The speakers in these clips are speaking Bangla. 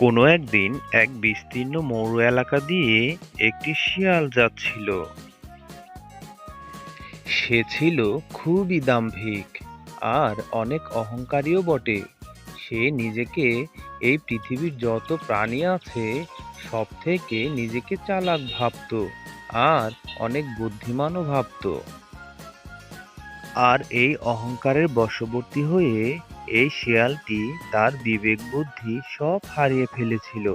কোনো একদিন এক বিস্তীর্ণ মরু এলাকা দিয়ে একটি শিয়াল যাচ্ছিল। সে ছিল খুবই দাম্ভিক আর অনেক অহংকারীও বটে। সে নিজেকে এই পৃথিবীর যত প্রাণী আছে সব থেকে নিজেকে চালাক ভাবতো আর অনেক বুদ্ধিমানও ভাবতো। আর এই অহংকারের বশবর্তী হয়ে এই শিয়ালটি তার বিবেক বুদ্ধি সব হারিয়ে ফেলেছিল।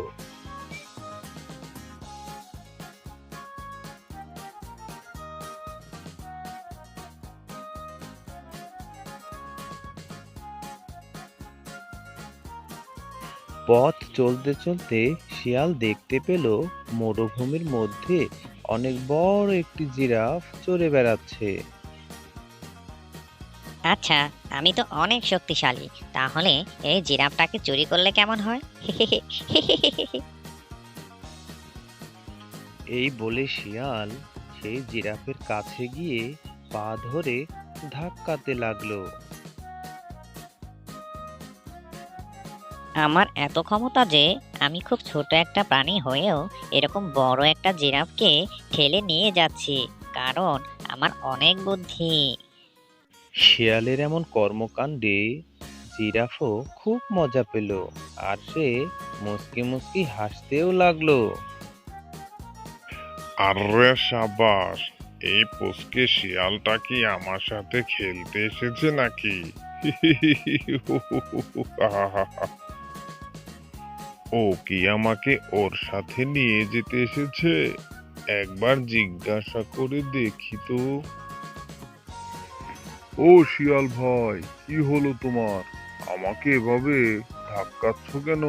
পথ চলতে চলতে শিয়াল দেখতে পেল মরুভূমির মধ্যে অনেক বড় একটি জিরাফ চড়ে বেড়াচ্ছে। আচ্ছা আমি তো অনেক শক্তিশালী। তাহলে এই জিরাফটাকে চুরি করলে কেমন হয়? এই বলে শিয়াল সেই জিরাফের কাছে গিয়ে পা ধরে ধাক্কাতে লাগল। আমার এত ক্ষমতা যে আমি খুব ছোট একটা প্রাণী হয়েও এরকম বড় একটা জিরাফকে ঠেলে নিয়ে যাচ্ছি কারণ আমার অনেক বুদ্ধি। শিয়ালের এমন কর্মকাণ্ডে জিরাফও খুব মজা পেল আর সে মুসকি মুসকি হাসতেও লাগল। আরে সাবাস, এই পুচকে শিয়ালটা কি আমার সাথে খেলতে এসেছে নাকি? ও কি আমাকে ওর সাথে নিয়ে যেতে এসেছে? একবার জিজ্ঞাসা করে দেখি তো। ও শিয়াল ভাই কি হলো তোমার? আমাকে এভাবে ধাক্কাচ্ছ কেন?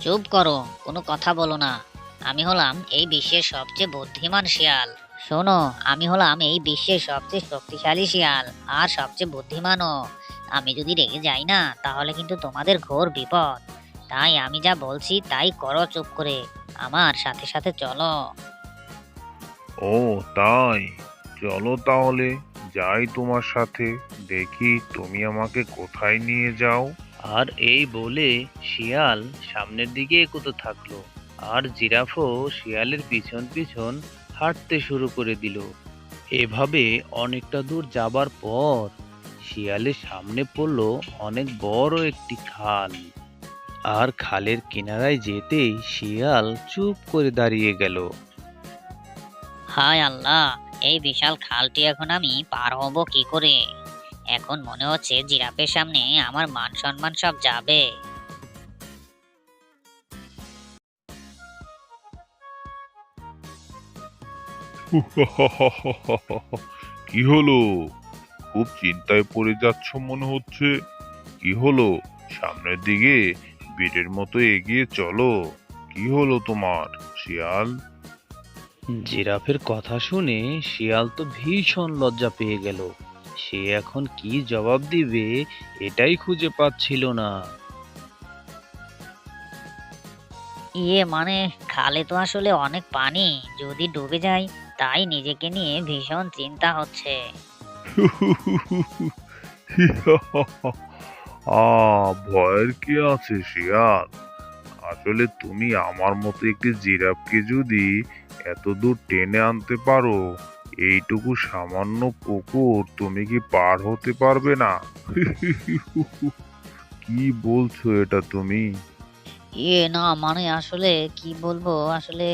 চুপ করো কোনো কথা বলো না। আমি হলাম এই বিশ্বের সবচেয়ে বুদ্ধিমান শিয়াল। শোনো আমি হলাম এই বিশ্বের সবচেয়ে শক্তিশালী শিয়াল আর সবচেয়ে বুদ্ধিমানও। আমি যদি রেগে যাই না তাহলে কিন্তু তোমাদের ঘোর বিপদ। তাই আমি যা বলছি তাই করো চুপ করে। আমার সাথে সাথে চলো। ও তাই। চলো তাহলে। যাই তোমার সাথে, দেখি তুমি আমাকে কোথায় নিয়ে যাও। আর এই বলে শিয়াল সামনের দিকে এগোতে থাকল, আর জিরাফও শিয়ালের পিছন পিছন হাঁটতে শুরু করে দিল। এভাবে অনেকটা দূর যাবার পর শিয়ালের সামনে পড়ল অনেক বড় একটি খাল, আর খালের কিনারায় যেতেই শিয়াল চুপ করে দাঁড়িয়ে গেল। হায় আল্লাহ, এই বিশাল খালটি এখন আমি পার হব কি করে? এখন মনে হচ্ছে জিরাফের সামনে আমার মান সম্মান সব যাবে। কি হলো? খুব চিন্তায় পড়ে যাচ্ছ মনে হচ্ছে। কি হলো? সামনের দিকে বীরের মতো এগিয়ে চলো। কি হলো তোমার, শিয়াল? জিরাফের কথা শুনে শিয়াল তো ভীষণ লজ্জা পেয়ে গেল। সে এখন কি জবাব দিবে এটাই খুঁজে পাচ্ছিল না। ইয়ে মানে খালে তো আসলে অনেক পানি যদি ডুবে যাই তাই নিজেকে নিয়ে ভীষণ চিন্তা হচ্ছে। আ ভয়ের কি আছে শিয়াল? আসলে তুমি আমার মতো একটি জিরাফকে যদি এত দূর টেনে আনতে পারো এইটুকু সামান্য পুকুর তুমি কি পার হতে পারবে না? কি বলছো এটা তুমি? ইয়ে না মানে আসলে কি বলব আসলে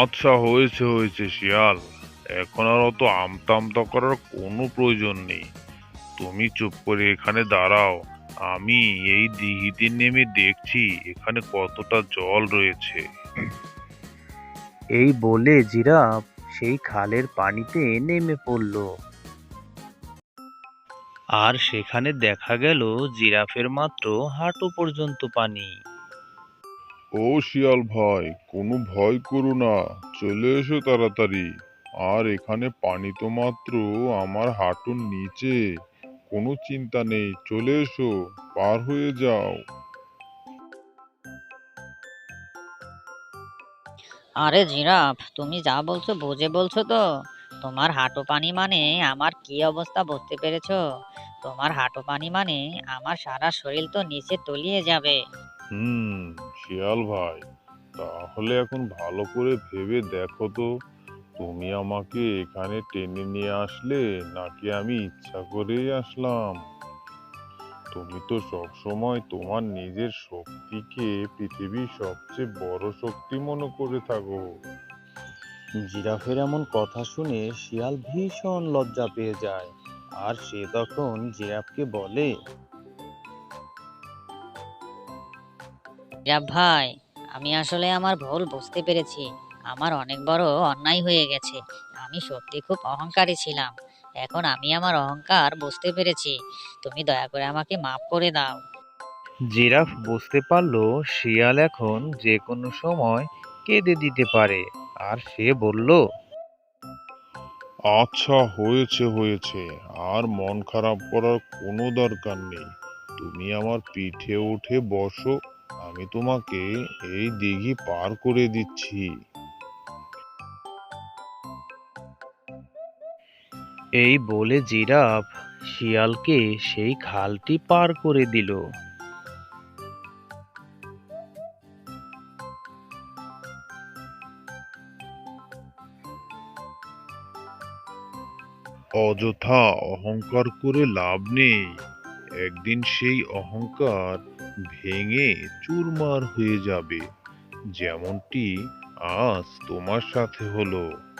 আচ্ছা হয়েছে হয়েছে শিয়াল। এখন আর অত আমতা আমতা করার কোনো প্রয়োজন নেই। তুমি চুপ করে এখানে দাঁড়াও। আমি এই দিঘিতে নেমে দেখছি এখানে কতটা জল রয়েছে। এই বলে জিরাফ সেই খালের পানিতে নেমে পড়ল। আর সেখানে দেখা গেল জিরাফের মাত্র হাঁটু পর্যন্ত পানি। ও শিয়াল ভাই কোনো ভয় করো না চলে এসো তাড়াতাড়ি। আর এখানে পানি তো মাত্র আমার হাঁটুর নিচে। কোনো চিন্তা নেই চলে এসো পার হয়ে যাও। আরে জিরাফ তুমি যা বলছো বুঝে বলছো তো। তোমার হাঁটু পানি মানে আমার কি অবস্থা বুঝতে পেরেছ? তোমার হাঁটু পানি মানে আমার সারা শরীর তো নিচে তলিয়ে যাবে। হুম শিয়াল ভাই তাহলে এখন ভালো করে ভেবে দেখো তো। তুমি আমাকে এখানে টেনে নিয়ে আসলে নাকি আমি ইচ্ছা করেই আসলাম? তুমি তো সবসময় তোমার নিজের শক্তিকে পৃথিবীর সবচেয়ে বড় শক্তি মনে করে থাকো। জিরাফের এমন কথা শুনে শিয়াল ভীষণ লজ্জা পেয়ে যায় আর সে তখন জিরাফকে বলে জিরাফ ভাই আমি আসলে আমার ভুল বুঝতে পেরেছি। আমার অনেক বড় অন্যায় হয়ে গেছে। আমি সত্যি খুব অহংকারী ছিলাম। এখন আমি আমার অহংকার বুঝতে পেরেছি। তুমি দয়া করে আমাকে মাফ করে দাও। জিরাফ বুঝতে পারল শিয়াল এখন যে কোনো সময় কেঁদে দিতে পারে আর সে বলল আচ্ছা হয়েছে হয়েছে। আর মন খারাপ করার কোনো দরকার নেই। তুমি আমার পিঠে উঠে বসো। আমি তোমাকে এই দিঘি পার করে দিচ্ছি। এই বলে জিরাফ শিয়ালকে সেই খালটি পার করে দিল। অযথা অহংকার করে লাভ নেই। একদিন সেই অহংকার ভেঙে চুরমার হয়ে যাবে। যেমনটি আজ তোমার সাথে হলো।